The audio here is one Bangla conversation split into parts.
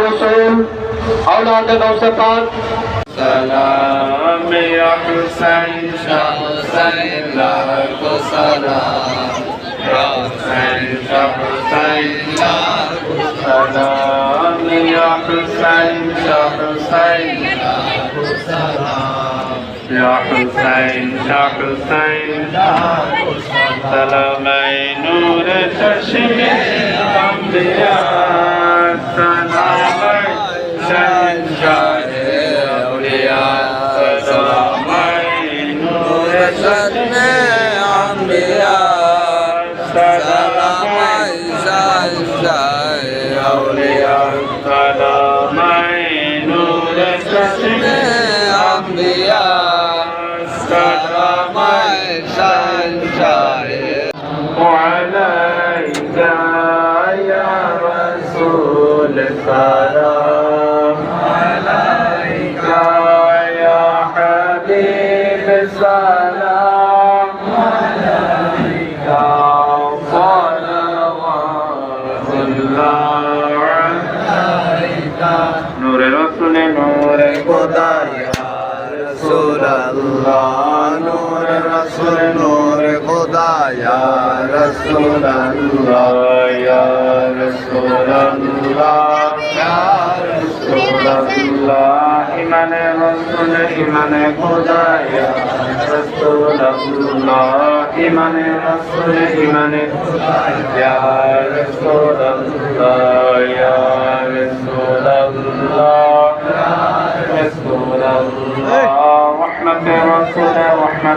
রসুল আওলাদে নৌসেফান সালাম ইয়া হুসাইন শাহ হুসাইন লাকো সালাম হুসাইন শাহ হুসাইন লাকো সালাম ইয়া হুসাইন শাহ হুসাইন লাকো সালাম ইয়া হুসাইন শাহ হুসাইন লাকো সালাম সালামাই নূরে চশমে আমদিয়া عليك يا رسول عليك يا حبيب السلام رسول نور خدا یا رسول اللہ نور رسول نور خدا یا رسول اللہ یا رسول اللہ یا رسول اللہ ایمان رسول ایمان خدا یا رسول اللہ ایمان رسول ایمان خدا یا رسول اللہ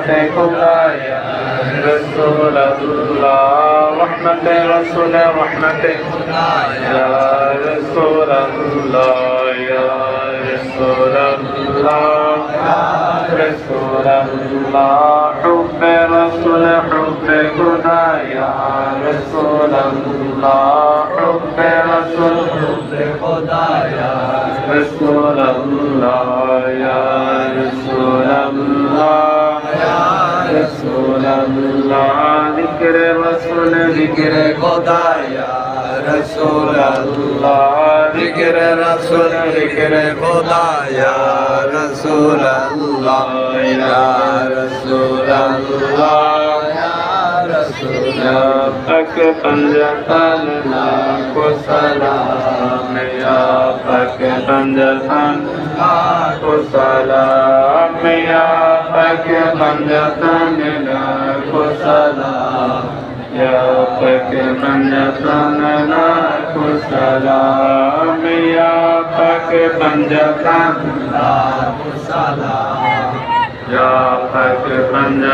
رحمة خدا يا رسول الله رحمة رسول رحمة يا رسول الله يا رسول الله يا رسول الله حب رسول حب خدا يا رسول الله حب رسول حب خدا يا رسول الله يا رسول الله يا رسول اللہ ذکر رسول ذکر خدا یا رسول اللہ ذکر رسول ذکر خدا یا رسول اللہ یا رسول اللہ پک پنج پن کو سلام یا پک پنج پن کو سلام یا के मंजतन न खुशला के मंजतन न खुशला मिया के मंजतन न कुशला जप न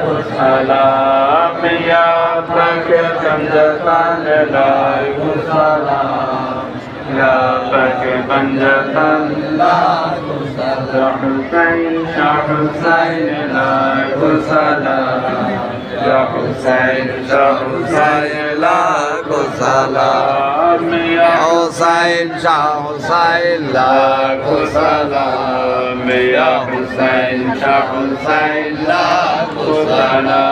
खुशला पंजतन लाइ लापक पंजतन हुसैन शाह हुसैन लाइ हुसला या हुसैन शाह हुसैन लाख हुसला मिया हुसैन शाह हुसैन लाख हुसला मिया हुसैन शाह हुसैन लाख हुसला